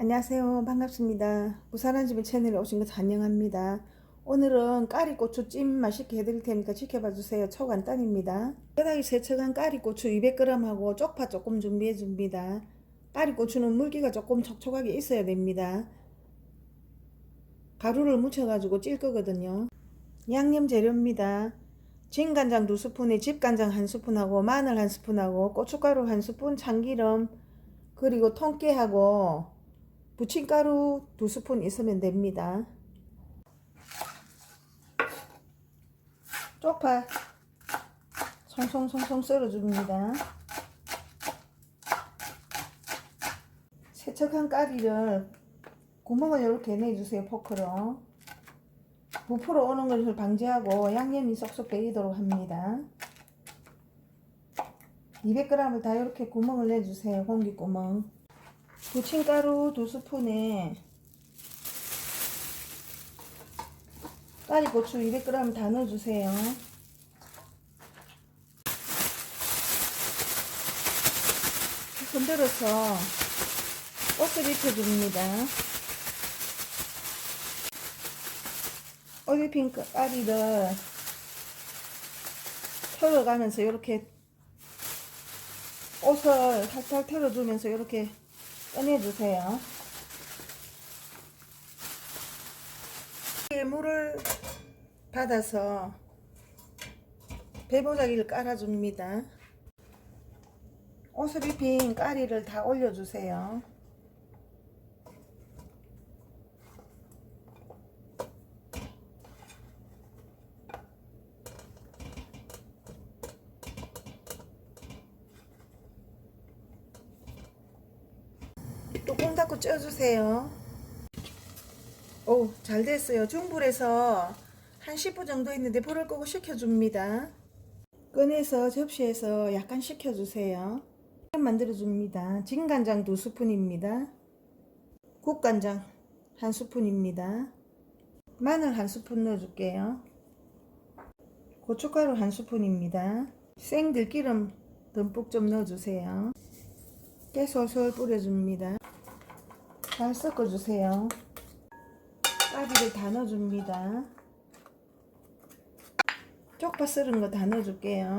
안녕하세요. 반갑습니다. 부산한 집의 채널에 오신 것 환영합니다. 오늘은 까리고추 찜 맛있게 해드릴 테니까 지켜봐 주세요. 초간단입니다. 뼈다귀 세척한 까리고추 200g하고 쪽파 조금 준비해 줍니다. 까리고추는 물기가 조금 촉촉하게 있어야 됩니다. 가루를 묻혀가지고 찔 거거든요. 양념 재료입니다. 진간장 2스푼에 집간장 1스푼하고 마늘 1스푼하고 고춧가루 1스푼 참기름 그리고 통깨하고 부침가루 2스푼 있으면 됩니다. 쪽파 송송송송 썰어줍니다. 세척한 까리를 구멍을 이렇게 내주세요 포크로 부풀어 오는 것을 방지하고 양념이 쏙쏙 배이도록 합니다. 200g을 다 이렇게 구멍을 내주세요 공기 구멍 부침가루 2스푼에 까리고추 200g 다 넣어주세요. 흔들어서 옷을 입혀줍니다. 옷 입힌 까리를 털어가면서 이렇게 옷을 살짝 털어주면서 이렇게 꺼내주세요. 물을 받아서 배보자기를 깔아줍니다. 옷을 입힌 까리를 다 올려주세요. 뚜껑 닫고 쪄주세요. 오, 잘 됐어요. 중불에서 한 10분 정도 있는데 불을 끄고 식혀줍니다. 꺼내서 접시에서 약간 식혀주세요. 만들어줍니다. 진간장 2스푼입니다. 국간장 1스푼입니다. 마늘 1스푼 넣어줄게요. 고춧가루 1스푼입니다. 생들기름 듬뿍 좀 넣어주세요. 깨 솔솔 뿌려줍니다. 잘 섞어주세요. 까비를 다 넣어줍니다. 쪽파 썰은 거 다 넣어줄게요.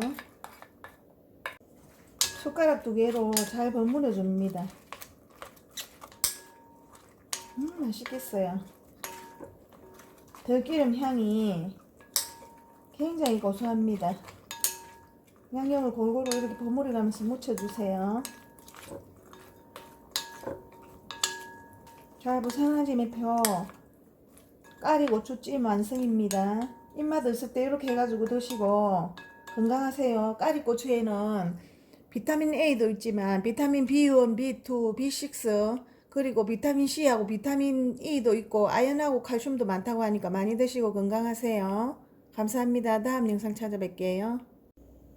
숟가락 두 개로 잘 버무려 줍니다. 음, 맛있겠어요. 들기름 향이 굉장히 고소합니다. 양념을 골고루 이렇게 버무려 가면서 묻혀주세요. 자, 부산하지 매표 까리 고추찜 완성입니다. 입맛 없을 때 이렇게 해가지고 드시고 건강하세요. 까리 고추에는 비타민 A도 있지만 비타민 B1, B2, B6 그리고 비타민 C하고 비타민 E도 있고 아연하고 칼슘도 많다고 하니까 많이 드시고 건강하세요. 감사합니다. 다음 영상 찾아뵐게요.